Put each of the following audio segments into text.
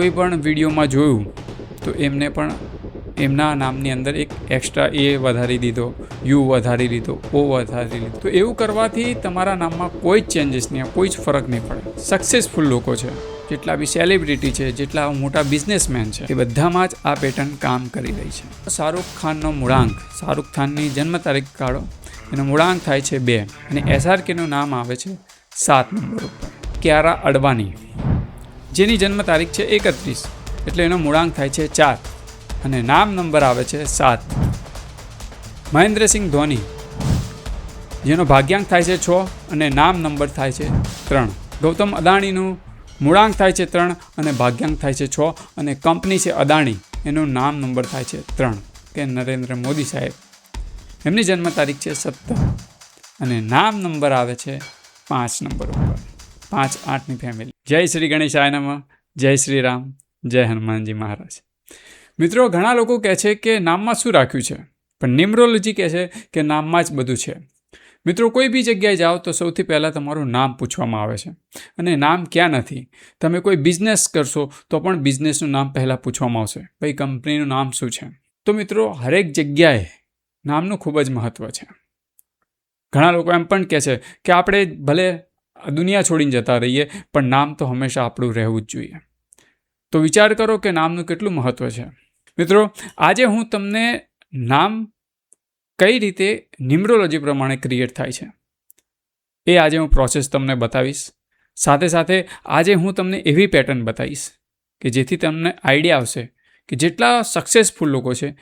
કોઈ પણ વિડીયોમાં જોયું, તો એમને પણ એમના નામની અંદર એક એક્સ્ટ્રા એ વધારી દીધો, યુ વધારી દીધો ઓ વધારી દીધો તો એવું કરવાથી તમારા નામમાં કોઈ જ ચેન્જીસ નહીં કોઈ જ ફરક નહીં પડે. સક્સેસફુલ લોકો છે, જેટલા બી સેલિબ્રિટી છે, જેટલા મોટા બિઝનેસમેન છે, એ બધામાં જ આ પેટર્ન કામ કરી રહી છે. શાહરૂખ ખાનનો મૂળાંક, શાહરૂખ ખાનની જન્મ તારીખ કાઢો, એનો મૂળાંક થાય છે બે, અને એસઆરકેનું નામ આવે છે સાત નંબર ઉપર. ક્યારા અડવાની જેની જન્મ તારીખ છે એકત્રીસ, એટલે એનો મૂળાંક થાય છે ચાર અને નામ નંબર આવે છે સાત. મહેન્દ્રસિંહ ધોની, જેનો ભાગ્યાંક થાય છે છ અને નામ નંબર થાય છે ત્રણ. ગૌતમ અદાણીનું મૂળાંક થાય છે ત્રણ અને ભાગ્યાંક થાય છે છ અને કંપની છે અદાણી, એનું નામ નંબર થાય છે ત્રણ, કે નરેન્દ્ર મોદી સાહેબ. એમની જન્મ તારીખ છે સત્તર અને નામ નંબર આવે છે પાંચ નંબર ઉપર. પાંચ આઠની ફેમિલી જય શ્રી ગણેશાય નમઃ. જય શ્રી રામ. જય હનુમાનજી મહારાજ. મિત્રો, ઘણા લોકો કહે છે કે નામમાં શું રાખ્યું છે? પણ નિમરોલોજી કહે છે કે નામમાં જ બધું છે. મિત્રો, કોઈ બી જગ્યાએ જાઓ તો સૌથી પહેલાં તમારું નામ પૂછવામાં આવે છે. અને નામ ક્યાં નથી? તમે કોઈ બિઝનેસ કરશો તો પણ બિઝનેસનું નામ પહેલાં પૂછવામાં આવશે. ભાઈ કંપનીનું નામ શું છે? તો મિત્રો, હરેક જગ્યાએ નામનું ખૂબ જ મહત્ત્વ છે. ઘણા લોકો એમ પણ કહે છે કે આપણે ભલે દુનિયા છોડીને જતા રહીએ, પણ નામ તો હંમેશા આપણું રહેવું જ જોઈએ. તો વિચાર કરો કે નામનું કેટલું મહત્ત્વ છે. મિત્રો, આજે હું તમને નામ કઈ રીતે ન્યુમરોલોજી પ્રમાણે ક્રિએટ થાય છે, એ આજે હું પ્રોસેસ તમને બતાવીશ. સાથે સાથે આજે હું તમને એવી પેટર્ન બતાવીશ કે જેથી તમને આઈડિયા આવશે કે જેટલા સક્સેસફુલ લોકો છે,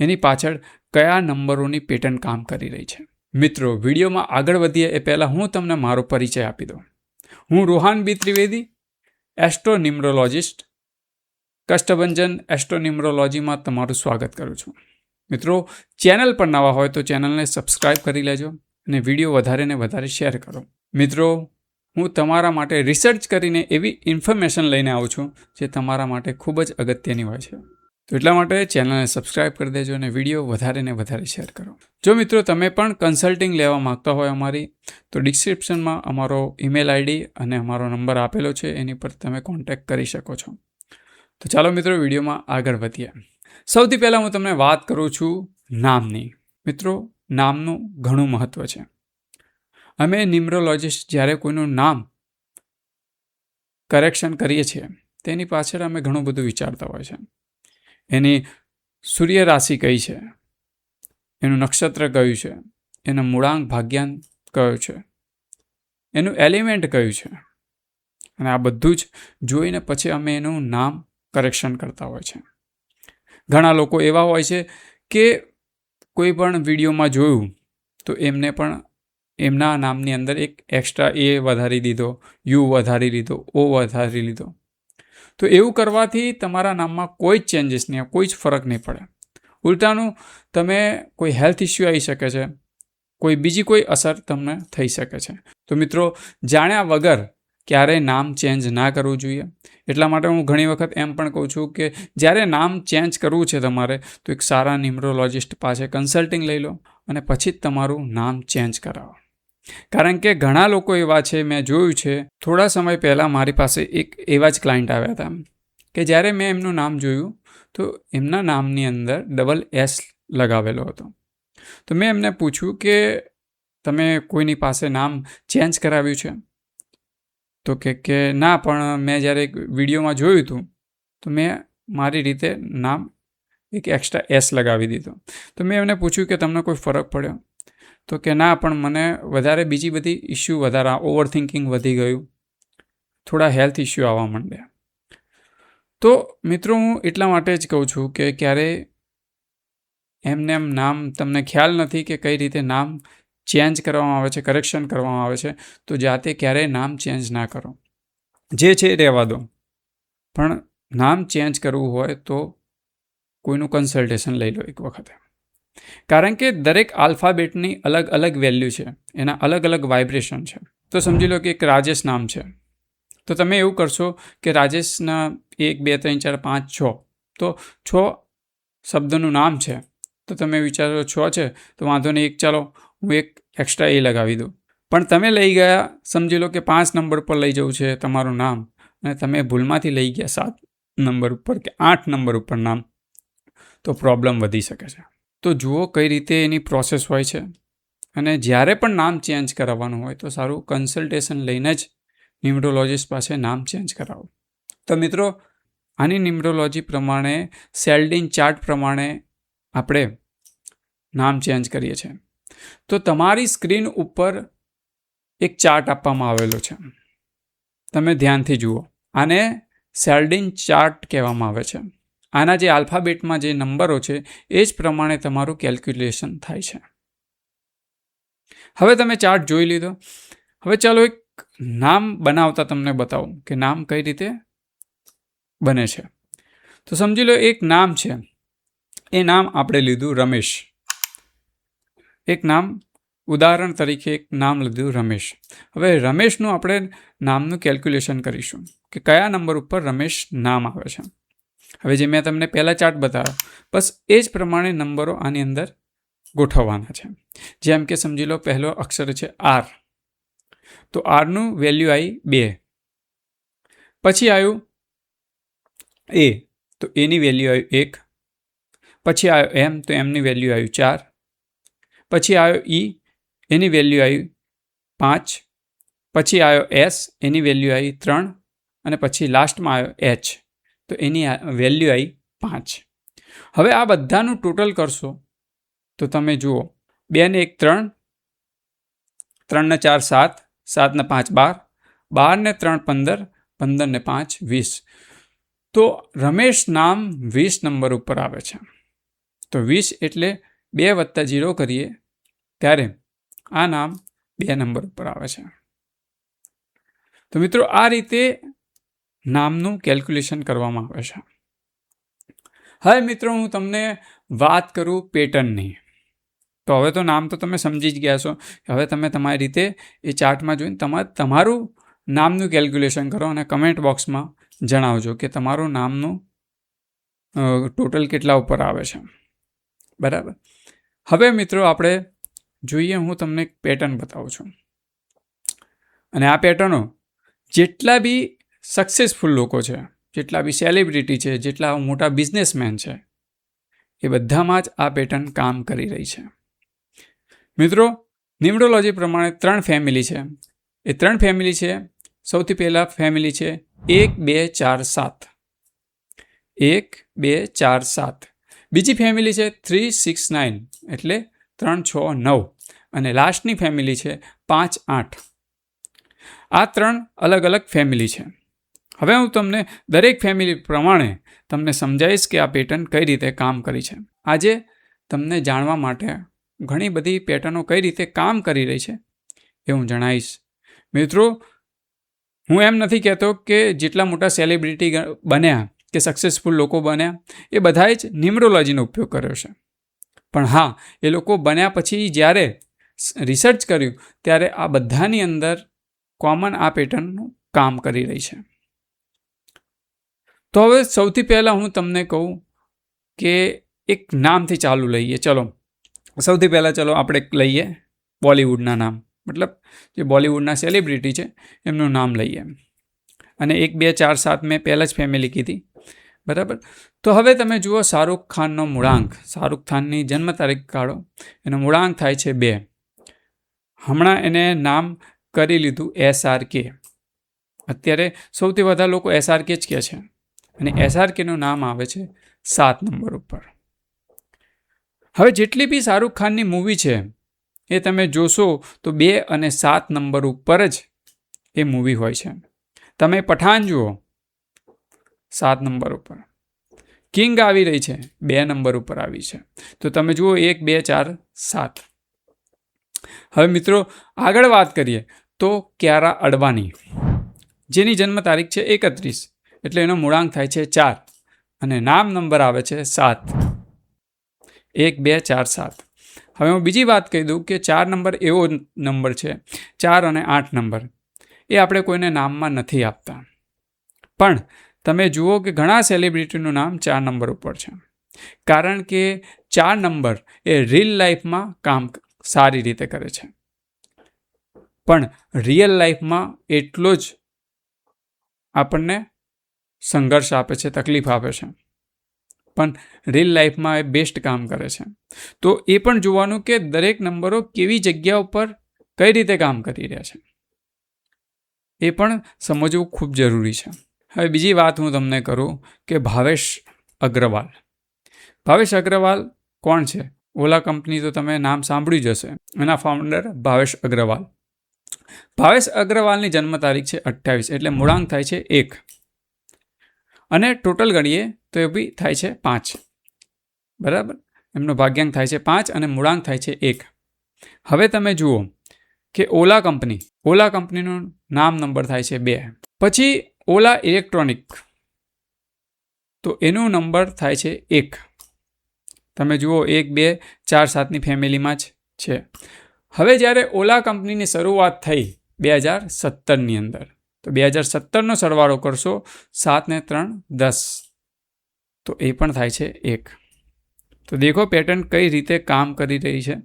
એની પાછળ કયા નંબરોની પેટર્ન કામ કરી રહી છે. મિત્રો, વિડીયોમાં આગળ વધીએ એ પહેલાં હું તમને મારો પરિચય આપી દઉં. હું રોહાન બી ત્રિવેદી, એસ્ટ્રોનિમ્રોલોજિસ્ટ, કષ્ટભંજન એસ્ટ્રોનિમરોલોજીમાં તમારું સ્વાગત કરું છું. મિત્રો, ચેનલ પર નવા હોય તો ચેનલને સબસ્ક્રાઇબ કરી લેજો અને વીડિયો વધારે ને વધારે શેર કરો. મિત્રો, હું તમારા માટે રિસર્ચ કરીને એવી ઇન્ફોર્મેશન લઈને આવું છું જે તમારા માટે ખૂબ જ અગત્યની હોય છે. તો એટલા માટે ચેનલને સબસ્ક્રાઇબ કરી દેજો અને વીડિયો વધારે ને વધારે શેર કરો. જો મિત્રો તમે પણ કન્સલ્ટિંગ લેવા માગતા હોય અમારી, તો ડિસ્ક્રિપ્શનમાં અમારો ઈમેલ આઈડી અને અમારો નંબર આપેલો છે, એની પર તમે કોન્ટેક્ટ કરી શકો છો. તો ચાલો મિત્રો વિડીયોમાં આગળ વધીએ. સૌથી પહેલાં હું તમને વાત કરું છું નામની. મિત્રો, નામનું ઘણું મહત્ત્વ છે. અમે ન્યુમરોલોજિસ્ટ જ્યારે કોઈનું નામ કરેક્શન કરીએ છીએ, તેની પાછળ અમે ઘણું બધું વિચારતા હોય છે. એની સૂર્ય રાશિ કઈ છે? એનું નક્ષત્ર કયું છે? એનો મૂળાંક ભાગ્યાંક કયો છે? એનું એલિમેન્ટ કયું છે? અને આ બધું જ જોઈને પછી અમે એનું નામ કરેક્શન કરતા હોય છે. ઘણા લોકો એવા હોય છે કે કોઈ પણ વિડીયોમાં જોયું તો એમને પણ એમના નામની અંદર એક એક્સ્ટ્રા એ વધારી દીધો યુ વધારી લીધો ઓ વધારી લીધો. તો એવું કરવાથી તમારા નામમાં કોઈ જ ચેન્જીસ નહીં, કોઈ જ ફરક નહીં પડે. ઉલટાનું, તમે કોઈ હેલ્થ ઇસ્યુ આવી શકે છે, કોઈ બીજી કોઈ અસર તમને થઈ શકે છે. તો મિત્રો, જાણ્યા વગર ક્યારેય નામ ચેન્જ ના કરવું જોઈએ. એટલા માટે હું ઘણી વખત એમ પણ કહું છું કે જ્યારે નામ ચેન્જ કરવું છે તમારે, તો એક સારા ન્યુમરોલોજિસ્ટ પાસે કન્સલ્ટિંગ લઈ લો અને પછી જ તમારું નામ ચેન્જ કરાવો. કારણ કે ઘણા લોકો એવા છે, મેં જોયું છે, થોડા સમય પહેલાં મારી પાસે એક એવા જ ક્લાયન્ટ આવ્યા હતા. કે જ્યારે મેં એમનું નામ જોયું, તો એમના નામની અંદર ડબલ એસ લગાવેલો હતો. તો મેં એમને પૂછ્યું કે, તમે કોઈની પાસે નામ ચેન્જ કરાવ્યું છે? તો કે કે ના, પણ મેં જ્યારે એક વિડીયોમાં જોયું હતું, તો મેં મારી રીતે નામ એક એક્સ્ટ્રા એસ લગાવી દીધો. તો મેં એમને પૂછ્યું કે, તમને કોઈ ફરક પડ્યો? તો કે ના, પણ મને વધારે બીજી બધી ઇસ્યુ વધારે ઓવર થિંકિંગ વધી ગયું. થોડા હેલ્થ ઇસ્યુ આવવા માંડ્યા. તો મિત્રો, હું એટલા માટે જ કહું છું કે ક્યારે એમને એમ નામ તમને ખ્યાલ નથી કે કઈ રીતે નામ ચેન્જ કરવામાં આવે છે કરેક્શન કરવામાં આવે છે, તો જાતે ક્યારેય નામ ચેન્જ ના કરો. જે છે એ રહેવા દો. પણ નામ ચેન્જ કરવું હોય તો કોઈનું કન્સલ્ટેશન લઈ લો એક વખતે. કારણ કે દરેક આલ્ફાબેટની અલગ અલગ વેલ્યુ છે, એના અલગ અલગ વાઇબ્રેશન છે. તો સમજી લો કે એક રાજેશ નામ છે. તો તમે એવું કરશો કે રાજેશના એક, બે, ત્રણ, ચાર, પાંચ, છ. તો છ શબ્દનું નામ છે. તો તમે વિચારો છ છે, તો વાંધો નહીં, એક ચાલો, હું એક એક્સ્ટ્રા એ લગાવી દઉં. પણ તમે લઈ ગયા, સમજી લો કે પાંચ નંબર પર લઈ જવું છે તમારું નામ. અને તમે ભૂલમાંથી લઈ ગયા સાત નંબર ઉપર કે આઠ નંબર ઉપર નામ. તો પ્રોબ્લેમ વધી શકે છે. તો જુઓ કઈ રીતે એની પ્રોસેસ હોય છે. અને જ્યારે પણ નામ ચેન્જ કરાવવાનું હોય તો સારું કન્સલ્ટેશન લઈને જ ન્યુમરોલોજીસ્ટ પાસે નામ ચેન્જ કરાવો. તો મિત્રો, આની ન્યુમરોલોજી પ્રમાણે સેલ્ડિન ચાર્ટ પ્રમાણે આપણે નામ ચેન્જ કરીએ છીએ. તો તમારી સ્ક્રીન ઉપર એક ચાર્ટ આપવામાં આવેલો છે. તમે ધ્યાનથી જુઓ. આને સેલ્ડિન ચાર્ટ કહેવામાં આવે છે. આના જે આલ્ફાબેટમાં જે નંબરો છે, એ જ પ્રમાણે તમારું કેલ્ક્યુલેશન થાય છે. હવે તમે ચાર્ટ જોઈ લીધો. હવે ચાલો એક નામ બનાવતા તમને બતાવું કે નામ કઈ રીતે બને છે. તો સમજી લો એક નામ છે. એ નામ આપણે લીધું રમેશ. એક નામ, ઉદાહરણ તરીકે એક નામ લીધું રમેશ. હવે રમેશનું આપણે નામનું કેલ્ક્યુલેશન કરીશું કે કયા નંબર ઉપર રમેશ નામ આવે છે. હવે જે મેં તમને પહેલાં ચાર્ટ બતાવ્યો, બસ એ જ પ્રમાણે નંબરો આની અંદર ગોઠવવાના છે. જેમ કે સમજી લો પહેલો અક્ષર છે આર તો આરનું વેલ્યુ આવી બે. પછી આવ્યું એ તો એની વેલ્યુ આવ્યું એક. પછી આવ્યો એમ તો એમની વેલ્યુ આવ્યું ચાર. પછી આવ્યો ઈ એની વેલ્યુ આવી પાંચ. પછી આવ્યો એસ એની વેલ્યુ આવી ત્રણ. અને પછી લાસ્ટમાં આવ્યો એચ તો એની વેલ્યુ આવી પાંચ. હવે આ બધાનું ટોટલ કરશો, તો તમે જુઓ, બે ને એક ત્રણ ત્રણ ને ચાર સાત સાત ને પાંચ બાર બાર ને ત્રણ પંદર પંદર ને પાંચ વીસ. તો રમેશ નામ વીસ નંબર ઉપર આવે છે. તો વીસ એટલે બે વત્તા જીરો કરીએ, ત્યારે આ નામ બે નંબર ઉપર આવે છે. તો મિત્રો, આ રીતે નામનું કેલ્ક્યુલેશન કરવામાં આવે છે. હવે મિત્રો, હું તમને વાત કરું પેટર્નની. તો હવે તો નામ તો તમે સમજી જ ગયા છો. હવે તમે તમારી રીતે એ ચાર્ટમાં જોઈને તમારે તમારું નામનું કેલ્ક્યુલેશન કરો અને કમેન્ટ બોક્સમાં જણાવજો કે તમારું નામનું ટોટલ કેટલા ઉપર આવે છે. બરાબર? હવે મિત્રો આપણે જોઈએ હું તમને એક પેટર્ન બતાવું છું. અને આ પેટર્નો જેટલા બી સક્સેસફુલ લોકો છે, જેટલા બી સેલિબ્રિટી છે, જેટલા મોટા બિઝનેસમેન છે, એ બધામાં જ આ પેટર્ન કામ કરી રહી છે. મિત્રો ન્યુમરોલોજી પ્રમાણે ત્રણ ફેમિલી છે. એ ત્રણ ફેમિલી છે, સૌથી પહેલાં ફેમિલી છે એક, બે, ચાર, સાત. એક, બે, ચાર, સાત. બીજી ફેમિલી છે થ્રી સિક્સ નાઇન એટલે ત્રણ, છ, નવ. અને લાસ્ટની ફેમિલી છે પાંચ, આઠ. આ ત્રણ અલગ અલગ ફેમિલી છે. હવે હું તમને દરેક ફેમિલી પ્રમાણે તમને સમજાવીશ કે આ પેટર્ન કઈ રીતે કામ કરી છે. આજે તમને જાણવા માટે ઘણી બધી પેટર્નો કઈ રીતે કામ કરી રહી છે એ હું જણાવીશ. મિત્રો, હું એમ નથી કહેતો કે જેટલા મોટા સેલિબ્રિટી બન્યા કે સક્સેસફુલ લોકો બન્યા, એ બધાએ જ ન્યુમરોલોજીનો ઉપયોગ કર્યો છે. પણ હા, એ લોકો બન્યા પછી જ્યારે રિસર્ચ કર્યું, ત્યારે આ બધાની અંદર કોમન આ પેટર્નનું કામ કરી રહી છે. તો હવે સૌથી પહેલાં હું તમને કહું કે એક નામથી ચાલુ લઈએ. ચલો, સૌથી પહેલાં ચલો આપણે લઈએ બોલિવૂડના નામ. મતલબ જે બોલિવૂડના સેલિબ્રિટી છે, એમનું નામ લઈએ. અને એક, બે, ચાર, સાત મેં પહેલાં જ ફેમિલી કીધી. બરાબર? તો હવે તમે જુઓ શાહરૂખ ખાનનો મૂળાંક. શાહરૂખ ખાનની જન્મ તારીખ કાઢો. એનો મૂળાંક થાય છે બે. હમણાં એને નામ કરી લીધું એસ આર કે. અત્યારે સૌથી વધારે લોકો એસ આર કે જ કહે છે. અને એસઆરકેનું કેનું નામ આવે છે સાત નંબર ઉપર. હવે જેટલી બી શાહરૂખ ખાનની મૂવી છે, એ તમે જોશો તો બે અને સાત નંબર ઉપર જ એ મૂવી હોય છે. તમે પઠાણ જુઓ, સાત નંબર ઉપર. કિંગ આવી રહી છે, બે નંબર ઉપર આવી છે. તો તમે જુઓ, એક, બે, ચાર, સાત. હવે મિત્રો, આગળ વાત કરીએ તો ક્યારા અડવાની જેની જન્મ તારીખ છે એકત્રીસ. એટલે એનો મૂળાંક થાય છે ચાર અને નામ નંબર આવે છે સાત. એક, બે, ચાર, સાત. હવે હું બીજી વાત કહી દઉં કે ચાર નંબર એવો નંબર છે. ચાર અને આઠ નંબર. એ આપણે કોઈને નામમાં નથી આપતા. પણ તમે જુઓ કે ઘણા સેલિબ્રિટીનું નામ ચાર નંબર ઉપર છે. કારણ કે ચાર નંબર એ રીલ લાઈફમાં કામ સારી રીતે કરે છે. પણ રિયલ લાઈફમાં એટલો જ આપણને સંઘર્ષ આપે છે, તકલીફ આપે છે. પણ રીલ લાઈફમાં એ બેસ્ટ કામ કરે છે. તો એ પણ જોવાનું કે દરેક નંબરો કેવી જગ્યા ઉપર કઈ રીતે કામ કરી રહ્યા છે. એ પણ સમજવું ખૂબ જરૂરી છે. હવે બીજી વાત હું તમને કરું કે ભાવેશ અગ્રવાલ. ભાવેશ અગ્રવાલ કોણ છે? ઓલા કંપની તો તમે નામ સાંભળ્યું જ હશે. એના ફાઉન્ડર ભાવેશ અગ્રવાલ. ભાવેશ અગ્રવાલની જન્મ તારીખ છે અઠ્ઠાવીસ, એટલે મૂળાંક થાય છે એક. અને ટોટલ ગણીએ તો એ બી થાય છે પાંચ. બરાબર? એમનો ભાગ્યાંક થાય છે પાંચ અને મૂળાંક થાય છે એક. હવે તમે જુઓ કે ઓલા કંપની, ઓલા કંપનીનું નામ નંબર થાય છે બે. પછી ઓલા ઇલેક્ટ્રોનિક, તો એનો નંબર થાય છે એક. તમે જુઓ એક, બે, ચાર સાતની ફેમિલીમાં જ છે. હવે જ્યારે ઓલા કંપનીની શરૂઆત થઈ બે હજાર સત્તરની અંદર તો બે હજાર સત્તરનો સરવાળો કરશો, સાતને ત્રણ, દસ. તો એ પણ થાય છે એક. તો દેખો પેટર્ન કઈ રીતે કામ કરી રહી છે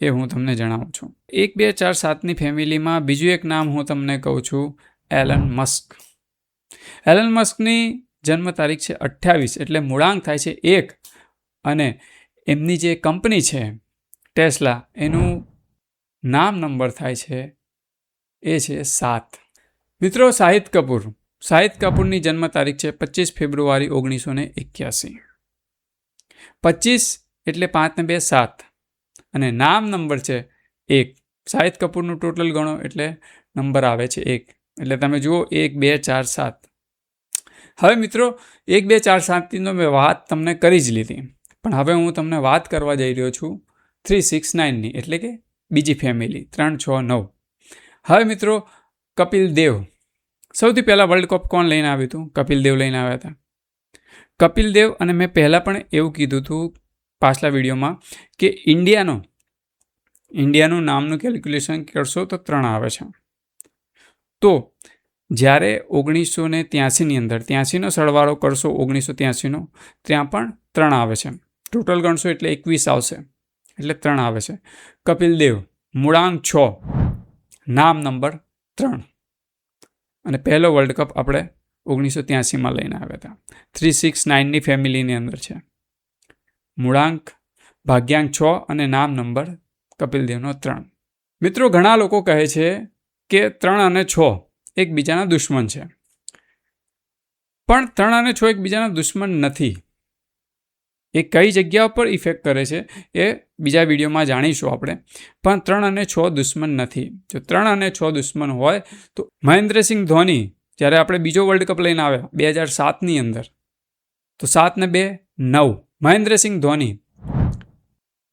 એ હું તમને જણાવું છું. એક, બે, ચાર, સાતની ફેમિલીમાં બીજું એક નામ હું તમને કહું છું, એલન મસ્ક. એલન મસ્કની જન્મ તારીખ છે અઠ્ઠાવીસ, એટલે મૂળાંક થાય છે એક. અને એમની જે કંપની છે, ટેસ્લા, એનું નામ નંબર થાય છે એ છે સાત. મિત્રો, શાહિદ કપૂર. શાહિદ કપૂરની જન્મ તારીખ છે પચીસ ફેબ્રુઆરી ઓગણીસો ને એક્યાસી. પચીસ એટલે પાંચને બે સાત. અને નામ નંબર છે એક. શાહિદ કપૂરનું ટોટલ ગણો એટલે નંબર આવે છે એક. એટલે તમે જુઓ, એક, બે, ચાર, સાત. હવે મિત્રો, એક, બે, ચાર, સાતની મેં વાત તમને કરી જ લીધી. પણ હવે હું તમને વાત કરવા જઈ રહ્યો છું થ્રી સિક્સ નાઇનની, એટલે કે બીજી ફેમિલી, ત્રણ, છ, નવ. હવે મિત્રો કપિલ દેવ. સૌથી પહેલાં વર્લ્ડ કપ કોણ લઈને આવ્યું હતું? કપિલ દેવ લઈને આવ્યા હતા. કપિલ દેવ અને મેં પહેલાં પણ એવું કીધું હતું પાછલા વિડીયોમાં કે ઇન્ડિયાનો, ઇન્ડિયાનું નામનું કેલ્ક્યુલેશન કરશો તો ત્રણ આવે છે. તો જ્યારે ઓગણીસો ને ત્યાસીની અંદર ત્યાસીનો સરવાળો કરશો ઓગણીસો ત્યાસીનો ત્યાં પણ ત્રણ આવે છે. ટોટલ ગણશો એટલે એકવીસ આવશે. એટલે ત્રણ આવે છે. કપિલ દેવ, મૂળાંક છ. નામ નંબર ત્રણ. અને પહેલો વર્લ્ડ કપ આપણે ઓગણીસો ત્યાસીમાં લઈને આવ્યા હતા. થ્રી સિક્સ નાઇનની ફેમિલીની અંદર છે. મૂળાંક, ભાગ્યાંક છ અને નામ નંબર કપિલદેવનો ત્રણ. મિત્રો, ઘણા લોકો કહે છે કે ત્રણ અને છ એકબીજાના દુશ્મન છે. પણ ત્રણ અને છ એકબીજાના દુશ્મન નથી. એ કઈ જગ્યા પર ઇફેક્ટ કરે છે એ બીજા વિડીયોમાં જાણીશું આપણે. પણ ત્રણ અને છ દુશ્મન નથી. જો ત્રણ અને છ દુશ્મન હોય તો મહેન્દ્રસિંહ ધોની જ્યારે આપણે બીજો વર્લ્ડ કપ લઈને આવ્યા બે હજાર સાતની અંદર, તો સાત ને બે નવ. મહેન્દ્રસિંહ ધોની,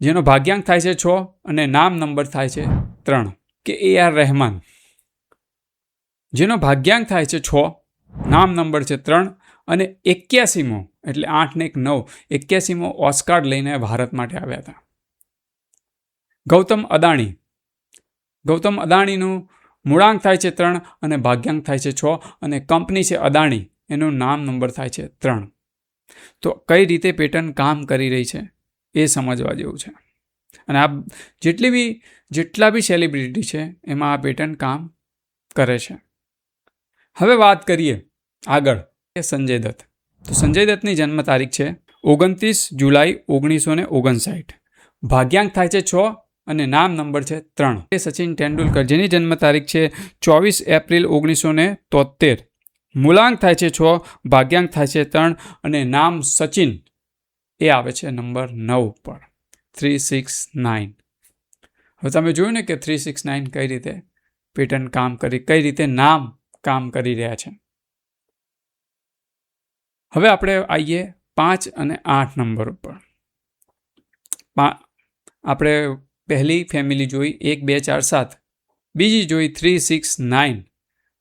જેનો ભાગ્યાંક થાય છે છ અને નામ નંબર થાય છે ત્રણ, કે એ આર રહેમાન જેનો ભાગ્યાંક થાય છે છ, નામ નંબર છે ત્રણ અને એક્યાસીમો, એટલે આઠ ને એક નવ, એક્યાસીમો ઓસ્કાર્ડ લઈને ભારત માટે આવ્યા હતા. ગૌતમ અદાણી. ગૌતમ અદાણીનું મૂળાંક થાય છે ત્રણ અને ભાગ્યાંક થાય છે છ અને કંપની છે અદાણી, એનું નામ નંબર થાય છે ત્રણ. તો કઈ રીતે પેટર્ન કામ કરી રહી છે એ સમજવા જેવું છે. અને આ જેટલી બી, જેટલા બી સેલિબ્રિટી છે એમાં આ પેટર્ન કામ કરે છે. હવે વાત કરીએ આગળ. સંજય દત્ત? તો સંજય દત્તની જન્મ તારીખ છે ઓગણત્રીસ જુલાઈ ઓગણીસો ને ઓગણસાઠ. ભાગ્યાંક થાય છે છ અને નામ નંબર છે ત્રણ. એ સચિન તેંડુલકર જેની જન્મ તારીખ છે ચોવીસ એપ્રિલ ઓગણીસો ને તોતેર મૂલાંક થાય છે છ, ભાગ્યાંક થાય છે ત્રણ અને નામ સચિન એ આવે છે નંબર નવ પર. Three six nine. હવે તમે જોયું ને કે થ્રી સિક્સ નાઇન કઈ રીતે પેટર્ન કામ કરી, કઈ રીતે નામ કામ કરી રહ્યા છે? હવે આપણે આવીએ પાંચ અને આઠ નંબર ઉપર. આપણે પહેલી ફેમિલી જોઈ, એક, બે, ચાર, સાત. બીજી જોઈ થ્રી સિક્સ નાઇન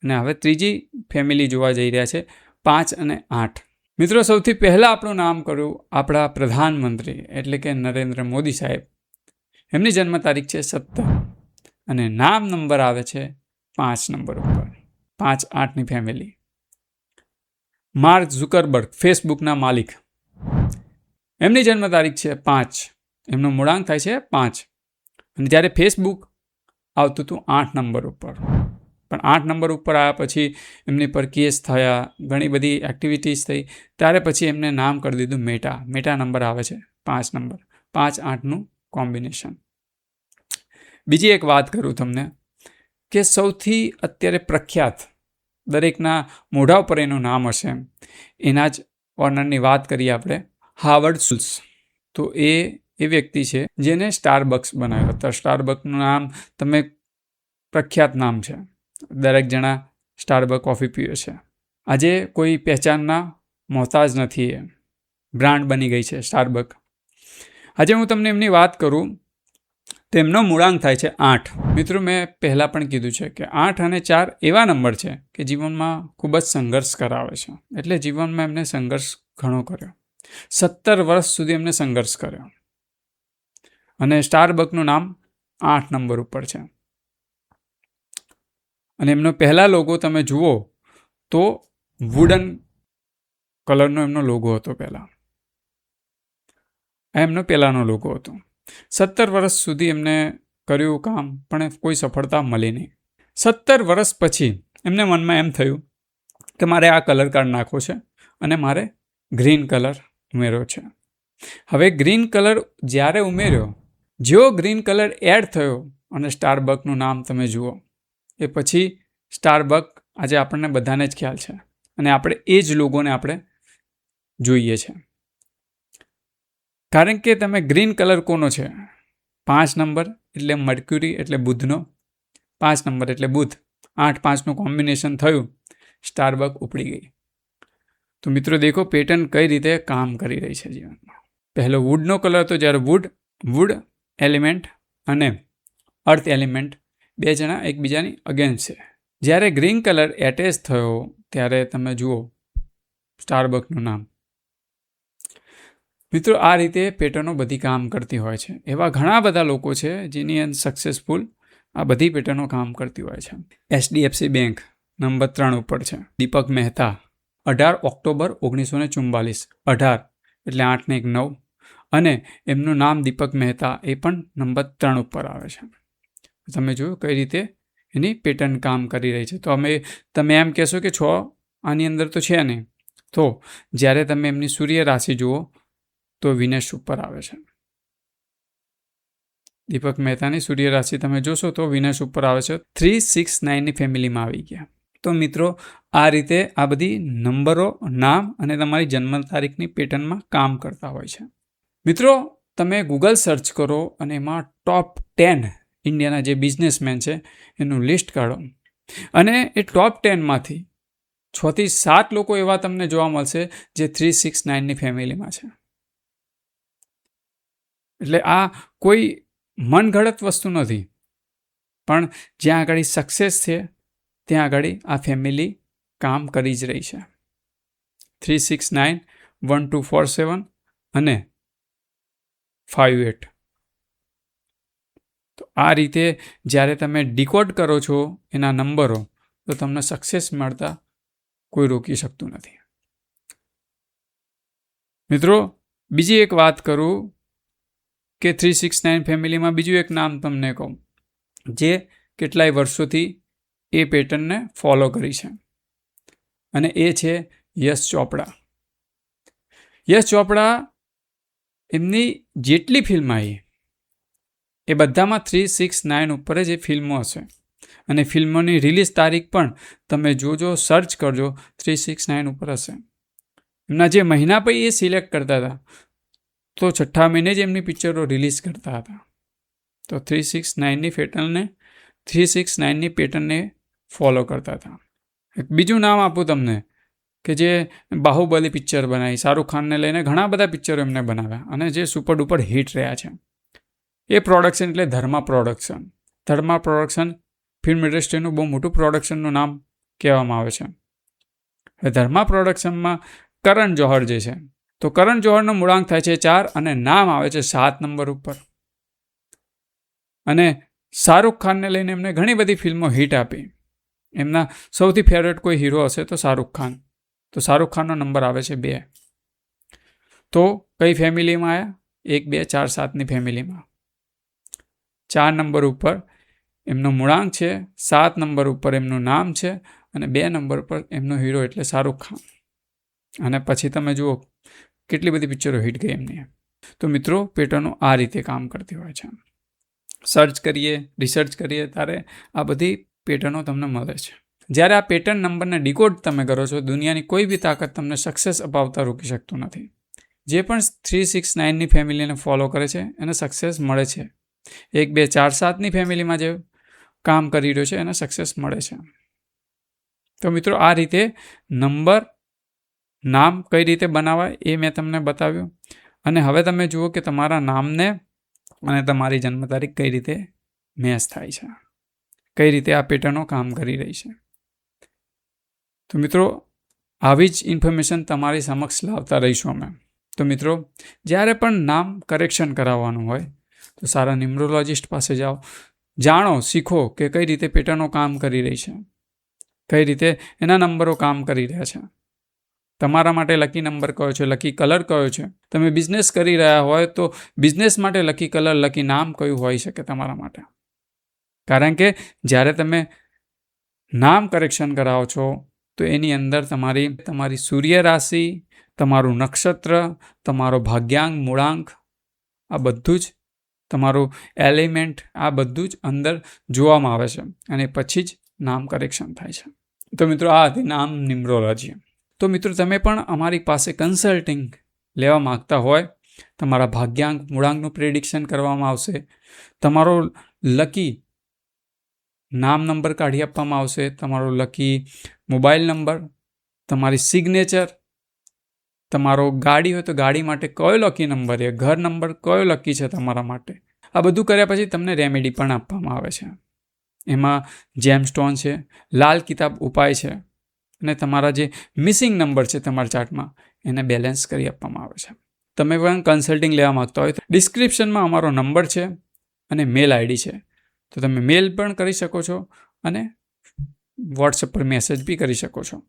અને હવે ત્રીજી ફેમિલી જોવા જઈ રહ્યા છે, પાંચ અને આઠ. મિત્રો, સૌથી પહેલાં આપણું નામ કર્યું આપણા પ્રધાનમંત્રી, એટલે કે નરેન્દ્ર મોદી સાહેબ. એમની જન્મ તારીખ છે સત્તર. અને નામ નંબર આવે છે પાંચ નંબર ઉપર. પાંચ, આઠની ફેમિલી માર્ક ઝુકરબર્ગ, ફેસબુકના માલિક. એમની જન્મ તારીખ છે પાંચ. એમનો મૂળાંક થાય છે પાંચ. અને જ્યારે ફેસબુક આવતું હતું આઠ નંબર ઉપર. પણ આઠ નંબર ઉપર આવ્યા પછી એમની પર કેસ થયા, ઘણી બધી એક્ટિવિટીઝ થઈ. ત્યારે પછી એમને નામ કરી દીધું મેટા. મેટા નંબર આવે છે પાંચ નંબર. પાંચ આઠનું કોમ્બિનેશન. બીજી એક વાત કરું તમને કે સૌથી અત્યારે પ્રખ્યાત દરેકના મોઢા ઉપર એનું નામ હશે. એના જ ઓનરની વાત કરીએ આપણે. Howard Schultz. તો એ એ વ્યક્તિ છે જેને સ્ટારબક્સ બનાવ્યો હતો. સ્ટારબક્સનું નામ તમે પ્રખ્યાત નામ છે. દરેક જણા સ્ટારબક કોફી પીવે છે. આજે કોઈ પહેચાનના મોહતાજ નથી એ. બ્રાન્ડ બની ગઈ છે સ્ટારબક. આજે હું તમને એમની વાત કરું તેમનો મૂળાંક થાય છે આઠ. મિત્રો, મેં પહેલાં પણ કીધું છે કે આઠ અને ચાર એવા નંબર છે કે જીવનમાં ખૂબ જ સંઘર્ષ કરાવે છે. એટલે જીવનમાં એમને સંઘર્ષ ઘણો કર્યો. સત્તર વર્ષ સુધી એમને સંઘર્ષ કર્યો. અને સ્ટારબકનું નામ આઠ નંબર ઉપર છે. અને એમનો પહેલા લોગો તમે જુઓ તો વુડન કલરનો એમનો લોગો હતો પહેલાં. આ એમનો પહેલાંનો લોગો હતો. સત્તર વર્ષ સુધી એમને કર્યું કામ, પણ કોઈ સફળતા મળી નહીં. સત્તર વર્ષ પછી એમને મનમાં એમ થયું કે મારે આ કલર કાર્ડ નાખવો છે અને મારે ગ્રીન કલર ઉમેર્યો છે. હવે ગ્રીન કલર જ્યારે ઉમેર્યો જેવો ગ્રીન કલર એડ થયો અને સ્ટારબકનું નામ તમે જુઓ, એ પછી સ્ટારબક આજે આપણને બધાને જ ખ્યાલ છે અને આપણે એ જ લોગોને આપણે જોઈએ છે. કારણ કે તમે ગ્રીન કલર કોનો છે? પાંચ નંબર એટલે મર્ક્યુરી એટલે બુધનો. પાંચ નંબર એટલે બુધ. આઠ પાંચનું કોમ્બિનેશન થયું. સ્ટારબક ઉપડી ગઈ. તો મિત્રો દેખો, પેટર્ન કઈ રીતે કામ કરી રહી છે જીવનમાં? પહેલો વુડનો કલર હતો જ્યારે વુડ વુડ એલિમેન્ટ અને અર્થ એલિમેન્ટ બે જણા એકબીજાની અગેન્સ્ટ છે. જ્યારે ગ્રીન કલર એટેચ થયો, ત્યારે તમે જુઓ, સ્ટારબકનું નામ. મિત્રો, આ રીતે પેટર્નો બધી કામ કરતી હોય છે. એવા ઘણા બધા લોકો છે જેની અંદર સક્સેસફુલ આ બધી પેટર્નો કામ કરતી હોય છે. એચડીએફસી બેંક નંબર ત્રણ ઉપર છે. દીપક મહેતા, અઢાર ઓક્ટોબર ઓગણીસો ને ચુમ્બાલીસ અઢાર એટલે આઠ ને એક નવ. અને એમનું નામ દીપક મહેતા એ પણ નંબર ત્રણ ઉપર આવે છે. તમે જોયું કઈ રીતે એની પેટર્ન કામ કરી રહી છે. તો અમે, તમે એમ કહેશો કે છ આની અંદર તો છે નહીં. તો જ્યારે તમે એમની સૂર્ય રાશિ જુઓ તો વિનેશ ઉપર આવે છે. દીપક મહેતાની સૂર્ય રાશિ તમે જોશો તો વિનેશ ઉપર આવે છે. થ્રી સિક્સ નાઇનની ફેમિલીમાં આવી ગયા. તો મિત્રો, આ રીતે આ બધી નંબરો, નામ અને તમારી જન્મ તારીખની પેટર્નમાં કામ કરતા હોય છે. મિત્રો, તમે ગૂગલ સર્ચ કરો અને એમાં ટોપ ટેન ઇન્ડિયાના જે બિઝનેસમેન છે, એનું લિસ્ટ કાઢો. અને એ ટોપ ટેનમાંથી છથી સાત લોકો એવા તમને જોવા મળશે જે થ્રી સિક્સ નાઇનની ફેમિલીમાં છે. એટલે આ કોઈ મનઘડત વસ્તુ નથી. પણ જ્યાં આગળ સક્સેસ છે, ત્યાં આગળ આ ફેમિલી કામ કરી જ રહી છે. Three six nine one two four seven અને ફાઇવ એટ તો આ રીતે જ્યારે તમે ડિકોડ કરો છો એના નંબરો, તો તમને સક્સેસ મળતા કોઈ રોકી શકતું નથી. મિત્રો, બીજી એક વાત કરું કે થ્રી સિક્સ નાઇન ફેમિલીમાં બીજું એક નામ તમને કહું, જે કેટલાય વર્ષોથી એ પેટર્નને ફોલો કરી છે. અને એ છે યશ ચોપડા. યશ ચોપડા એમની જેટલી ફિલ્મ આવી, એ બધામાં થ્રી સિક્સ નાઇન ઉપર જ એ ફિલ્મો હશે. અને ફિલ્મોની રિલીઝ તારીખ પણ તમે જોજો સર્ચ કરજો, થ્રી સિક્સ નાઇન ઉપર હશે. એમના જે મહિના પછી એ સિલેક્ટ કરતા હતા તો છઠ્ઠા મહિને જ એમની પિક્ચરો રિલીઝ કરતા હતા. તો થ્રી સિક્સ નાઇનની પેટર્નને થ્રી સિક્સ નાઇનની પેટર્નને ફોલો કરતા હતા. એક બીજું નામ આપું તમને, કે જે બાહુબલી પિક્ચર બનાવી, શાહરૂખ ખાનને લઈને ઘણા બધા પિક્ચરો એમને બનાવ્યા, અને જે સુપર ડુપર હિટ રહ્યા છે. એ પ્રોડક્શન એટલે Dharma production Dharma production film ઇન્ડસ્ટ્રીનું બહુ મોટું પ્રોડક્શનનું નામ કહેવામાં આવે છે. ધર્મા પ્રોડક્શનમાં કરણ જોહર જે છે તો કરણ જોહરનો મૂળાંક થાય છે ચાર અને નામ આવે છે સાત નંબર ઉપર. અને શાહરૂખ ખાનને લઈને એમને ઘણી બધી ફિલ્મો હિટ આપી. એમના સૌથી ફેવરેટ કોઈ હીરો હશે તો શાહરૂખ ખાન. તો શાહરૂખ ખાનનો નંબર આવે છે બે. તો કઈ ફેમિલીમાં આવ્યા એક, બે, ચાર, સાતની ફેમિલીમાં ચાર નંબર ઉપર એમનો મૂળાંક છે, સાત નંબર ઉપર એમનું નામ છે અને બે નંબર પર એમનો હીરો એટલે શાહરૂખ ખાન. અને પછી તમે જુઓ, કેટલી બધી પિક્ચરો હિટ ગઈ એમની. તો મિત્રો, પેટર્નો આ રીતે કામ કરતી હોય છે. સર્ચ કરીએ રિસર્ચ કરીએ, ત્યારે આ બધી પેટર્નો તમને મળે છે. જ્યારે આ પેટર્ન નંબરને ડિકોડ તમે કરો છો, દુનિયાની કોઈ બી તાકાત તમને સક્સેસ અપાવતા રોકી શકતું નથી. જે પણ થ્રી સિક્સ નાઇનની ફેમિલીને ફોલો કરે છે, એને સક્સેસ મળે છે. એક, બે, ચાર, સાતની ફેમિલીમાં જે કામ કરી રહ્યો છે, એને સક્સેસ મળે છે. તો મિત્રો, આ રીતે નંબર નામ કઈ રીતે બનાવાય એ મેં તમને બતાવ્યું. અને હવે તમે જુઓ કે તમારા નામને અને તમારી જન્મ તારીખ કઈ રીતે મેચ થાય છે. કઈ રીતે આ પેટર્નો કામ કરી રહી છે. તો મિત્રો, આવી જ ઇન્ફોર્મેશન તમારી સમક્ષ લાવતા રહીશું અમે. તો મિત્રો, જ્યારે પણ નામ કરેક્શન કરાવવાનું હોય, તો સારા ન્યુમરોલોજિસ્ટ પાસે જાઓ. જાણો, શીખો કે કઈ રીતે પેટર્નો કામ કરી રહી છે. કઈ રીતે એના નંબરો કામ કરી રહ્યા છે. તમારા માટે લકી નંબર કયો છે લકી કલર કયો છે? તમે બિઝનેસ કરી રહ્યા હોય તો બિઝનેસ માટે લકી કલર લકી નામ કયું હોઈ શકે તમારા માટે? કારણ કે જ્યારે તમે નામ કરેક્શન કરાવો છો, તો એની અંદર તમારી તમારી સૂર્ય રાશિ, તમારું નક્ષત્ર, તમારો ભાગ્યાંક, મૂળાંક, આ બધું જ તમારું એલિમેન્ટ આ બધું જ અંદર જોવામાં આવે છે અને પછી જ નામ કરેક્શન થાય છે. તો મિત્રો, આ હતી નામ નિમ્રોલોજી તો મિત્રો તમે પણ અમારી પાસે કન્સલ્ટિંગ લેવા માગતા હોય, તમારા ભાગ્યાંક, મૂળાંકનું પ્રિડિક્શન કરવામાં આવશે, તમારો લકી નામ નંબર કાઢી આપવામાં આવશે, તમારો લકી મોબાઈલ નંબર તમારી સિગ્નેચર તમારો ગાડી હોય તો ગાડી માટે કયો લકી નંબર છે, ઘર નંબર કયો લકી છે તમારા માટે? આ બધું કર્યા પછી તમને રેમેડી પણ આપવામાં આવે છે. એમાં જેમ સ્ટોન છે, લાલ કિતાબ ઉપાય છે. અને તમારા જે મિસિંગ નંબર છે તમારા ચાર્ટમાં, એને બેલેન્સ કરી આપવામાં આવે છે. તમે પણ કન્સલ્ટિંગ લેવા માગતા હોય તો ડિસ્ક્રિપ્શનમાં અમારો નંબર છે અને મેલ આઈડી છે. તો તમે મેલ પણ કરી શકો છો અને વોટ્સએપ પર મેસેજ બી કરી શકો છો.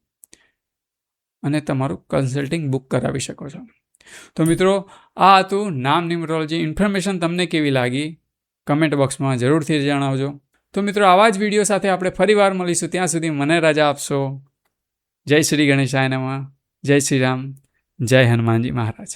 અને તમારું કન્સલ્ટિંગ બુક કરાવી શકો છો. તો મિત્રો, આ હતું નામ ન્યુમરોલોજી ઇન્ફોર્મેશન તમને કેવી લાગી? કમેન્ટ બોક્સમાં જરૂરથી જણાવજો. તો મિત્રો, આવા જ વીડિયો સાથે આપણે ફરીવાર મળીશું. ત્યાં સુધી મને રજા આપશો. જય શ્રી ગણેશાય નમઃ. જય શ્રી રામ. જય હનુમાનજી મહારાજ.